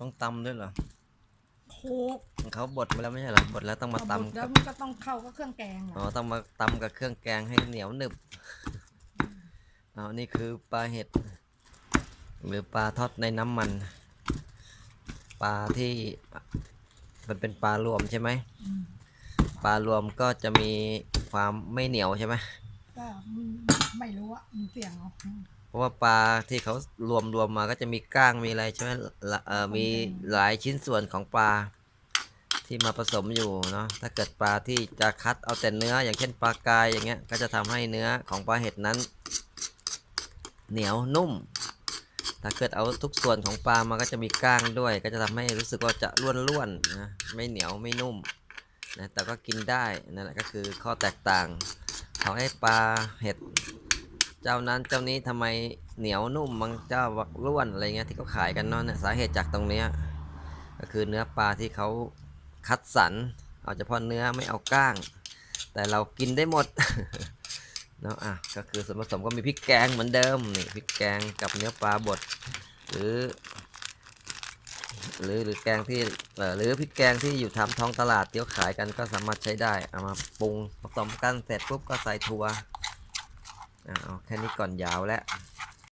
ต้องตำด้วยเหรอโคกเขาบดมาแล้วไม่ใช่เหรอบดแล้วต้องมาเอาบดตำแล้กัวบมันก็ต้องเข้าก็เครื่องแกงเหรอ๋ออต้องมาตำกับเครื่องแกงให้เหนียวหนึบอ๋อนี่คือปลาเห็ด หรือปลาทอดในน้ำมัน ปลาที่มันเป็นปลารวมใช่ไหมมปลารวมก็จะมีความไม่เหนียวใช่ไหมก็ ไม่รู้อะมันเสี่ยงเอาเพราะว่าปลาที่เขารวมรวมมาก็จะมีก้างมีอะไรใช่ไหมละเอ่อมีหลายชิ้นส่วนของปลา ที่มาผสมอยู่เนาะถ้าเกิดปลาที่จะคัดเอาแต่เนื้อ อย่างเช่นปลากายอย่างเงี้ยก็จะทำให้เนื้อของปลาเห็ดนั้น เหนียวนุ่ม ถ้าเกิดเอาทุกส่วนของปลามาก็จะมีก้างด้วย ก็จะทำให้รู้สึกว่าจะร่วนๆนะไม่เหนียวไม่นุ่มนะแต่ก็กินได้นั่นแหละก็คือข้อแตกต่างของไอ้ปลาเห็ด เจ้านั้นเจ้านี้ทำไมเหนียวนุ่มบางเจ้าร่วนอะไรเงี้ยที่เขาขายกันเนาะเนี่ยสาเหตุจากตรงเนี้ยก็คือเนื้อปลาที่เขาคัดสรรเอาเฉพาะเนื้อไม่เอาก้าง แต่เรากินได้หมดเนาะอะก็คือส่วนผสมก็มีพริกแกงเหมือนเดิมนี่พริกแกงกับเนื้อปลาบดหรือ หรือหรือแกงที่เออหรือพริกแกงที่อยู่ทำท้องตลาดเที่เขาขายกันก็สามารถใช้ได้เอามาปรุงผสมกันเสร็จปุ๊บก็ใส่ถั่ว เอาแค่นี้ก่อนยาวแล้ว